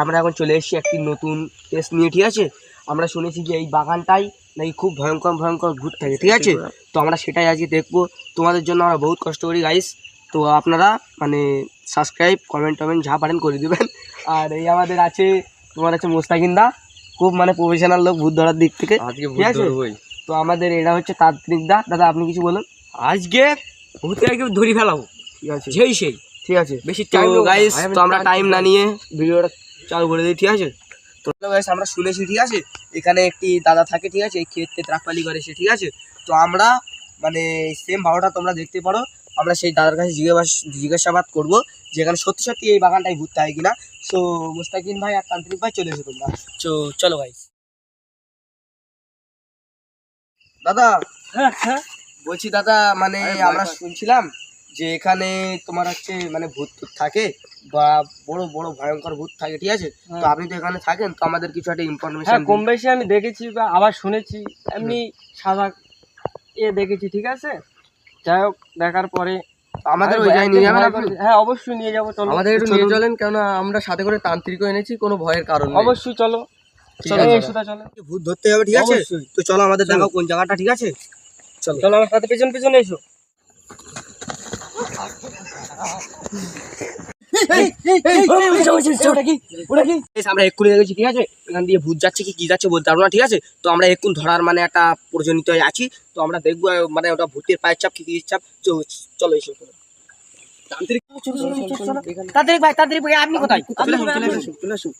আমরা এখন চলে এসেছি একটি নতুন কেস নিয়ে ঠিক আছে? আমরা শুনেছি যে এই বাগানটাই নাকি খুব ভয়ঙ্কর ভয়ঙ্কর ভূত থাকে ঠিক আছে? তো আমরা সেটাই আজকে দেখব। তোমাদের জন্য আমরা বহুত কষ্ট করি গাইস তো আপনারা মানে সাবস্ক্রাইব কমেন্ট টমেন্ট যা পারেন করে দেবেন। আর এই আমাদের আছে তোমার আছে মোস্তাকিন্দা খুব মানে প্রফেশনাল লোক ভূত ধরার দিক থেকে আজকে ঠিক ভূত আছে? তো আমাদের এটা হচ্ছে তান্ত্রিক দা। দাদা আপনি কিছু বলুন। আজকে ভূতে আগে ধরি ফেলাবো। ঠিক আছে। সেই সেই। ঠিক আছে। বেশি টাইম গাইস তো আমরা টাইম না নিয়ে ভিডিওটা চালু করে দিই ঠিক আছে? তো আমরা শুনেছি ঠিক আছে? এখানে একটি দাদা থাকে ঠিক আছে? এই ক্ষেত্রে ত্রাকপালি করে সে ঠিক আছে? তো আমরা মানে সেম ভালোটা তোমরা দেখতে পারো। আমরা সেই দাদার কাছে জিজ্ঞাসা জিজ্ঞাসাবাদ করব যে এখানে সত্যি সত্যি এই বাগানটাই ঘুরতে হয় কিনা। সো মুস্তাকিন ভাই আর তান্ত্রিক ভাই চলে এসো তোমরা। তো চলো গাইস দাদা হ্যাঁ হ্যাঁ। বলছি দাদা মানে আমরা। শুনছিলাম যে এখানে তোমার হচ্ছে মানে ভূত টুত থাকে বা বড় বড় ভয়ঙ্কর ভূত থাকে ঠিক আছে? তো আপনি তো এখানে থাকেন তো আমাদের কিছু একটা হ্যাঁ ইনফরমেশন কম বেশি আমি দেখেছি বা আবার শুনেছি এমনি সাদা এ দেখেছি ঠিক আছে? যাই হোক দেখার পরে আমাদের ওই জায়গায় নিয়ে যাবেন হ্যাঁ অবশ্যই নিয়ে যাব চলো। আমাদের একটু নিয়ে চলেন কেননা আমরা সাথে করে তান্ত্রিকও এনেছি কোনো ভয়ের কারণ অবশ্যই চলো। চলো চলো। ভূত ধরতে হবে ঠিক আছে? তো চলো আমাদের দেখাও কোন জায়গাটা ঠিক আছে? চলো চলো আমার সাথে পেছন পেছনে এসো। আমরা এক্ষুনি দেখেছি ঠিক আছে? এখান দিয়ে ভূত যাচ্ছে কি কি যাচ্ছে বলতে পারব না ঠিক আছে? তো আমরা এক্ষুন ধরার মানে একটা প্রয়োজনীয় আছি। তো আমরা দেখব মানে ওটা ভূতের পায়ের চাপ কি কি চাপ? চলো চলো এসো আপনি কোথায়।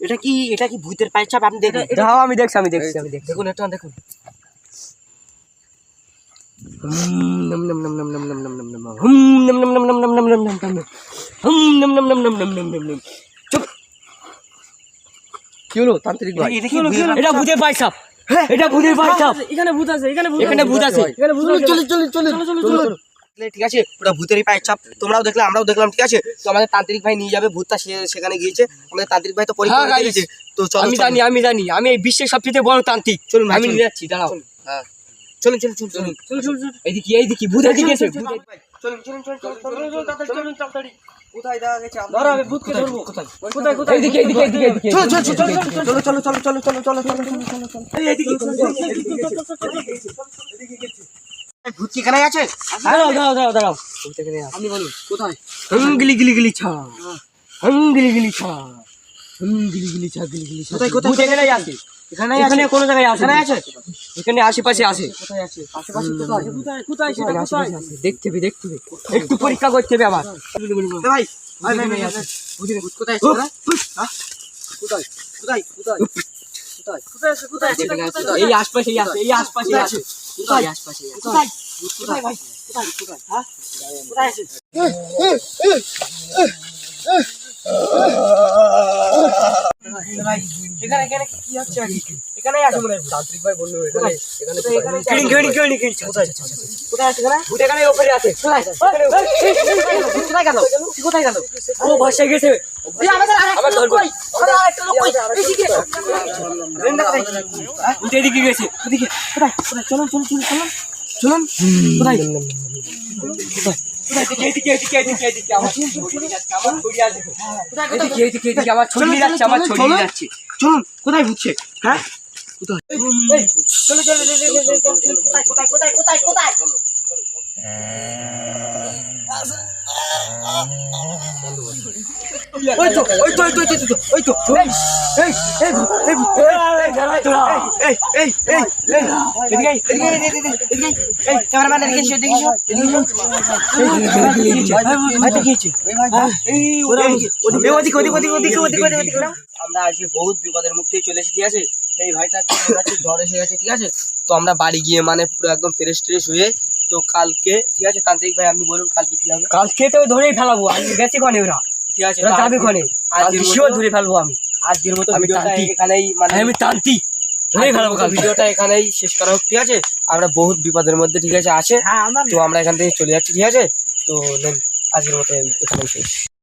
এটা কি এটা কি ভূতের পায়ের চাপ? আপনি দেখুন। দাও আমি দেখছি আমি দেখছি আমি দেখুন এটা দেখুন। চুপ। কি হলো তান্ত্রিক ভাই এটা ভূতের- এটা সাপ এটা ভূতের পায় সাপ এখানে ভূত আছে এখানে ভূত এখানে ভূত আছে এখানে ভূত আছে চলো চলো চলো চলো চলো ঠিক আছে ওটা ভূতেরই পায়ের চাপ তোমরাও দেখলে আমরাও দেখলাম ঠিক আছে তো আমাদের তান্ত্রিক ভাই নিয়ে যাবে ভূতটা সেখানে গিয়েছে আমাদের তান্ত্রিক ভাই তো পরীক্ষা হ্যাঁ, দিয়েছে তো আমি জানি আমি জানি। আমি এই বিশ্বের সবচেয়ে বড় তান্ত্রিক। চলুন আমি নিয়ে যাচ্ছি দাঁড়াও। চলুন চলুন চলুন চলুন চলো চলো চলো এইদিকে এইদিকে ভূত এদিকে এসে ভূত চলুন চলুন চলুন কোথায় দেখা গেছে ধরো আমি ভূতকে ধরবো কোথায় কোথায় কোথায় এইদিকে এইদিকে এইদিকে এইদিকে চলো চলো চলো চলো চলো চলো চলো চলো চলো চলো চলো চলো চলো এই এদিকে এই ভূত কি এখানে আছে দাঁড়াও দাঁড়াও দাঁড়াও দাঁড়াও আপনি বলুন কোথায় হুম গিলি গিলি গিলি ছা হুম গিলি গিলি ছা হুম গিলি গিলি ছা গিলি গিলি ছা কোথায়, কোথায়, ভূত আছে এখানে এখানে কোনো জায়গায় আছে এখানে আছে এখানে আশেপাশে আসে দেখতে হবে দেখতে হবে একটু পরীক্ষা করতে হবে আবার ভাই কোথায় কোথায় কোথায় কোথায় এই আশপাশে আছে এই আশপাশে আছে কোথায় আশপাশে কোথায় কোথায় ভাই কোথায় কোথায় হ্যাঁ কোথায় আছে এখানে ও ভাষা গেছে। গেছে চলুন চলুন চলুন। চলুন কোথায়? কোথায়? আচ্ছা, চলুন। কোথায় ঘুরছে? হ্যাঁ? কোথায়? কোথায় কোথায় কোথায় কোথায়? আমরা আজকে বহুত বিপদের মুখ থেকে চলে এসে ঠিক আছে? এই ভাইটা জ্বর এসে গেছে, ঠিক আছে? তো আমরা বাড়ি গিয়ে মানে পুরো একদম ফ্রেশ ট্রেশ হয়ে তো কালকে ঠিক আছে? তান্ত্রিক ভাই আপনি বলুন কালকে কি হবে? কালকে তো ধরেই ফেলাবো আজকে বেশি কনে ওরা? ঠিক আছে ওরা যাবে আজকের আজকে শিওর ধরে ফেলব আমি। আজকের মতো আমি ভিডিওটা এখানেই মানে আমি তান্ত্রিক। ধরেই ফেলাবো ভিডিওটা এখানেই শেষ করা হোক ঠিক আছে? আমরা বহুত বিপদের মধ্যে ঠিক আছে আছে। তো আমরা এখান থেকে চলে যাচ্ছি ঠিক আছে? তো আজকের মতো এখানেই শেষ।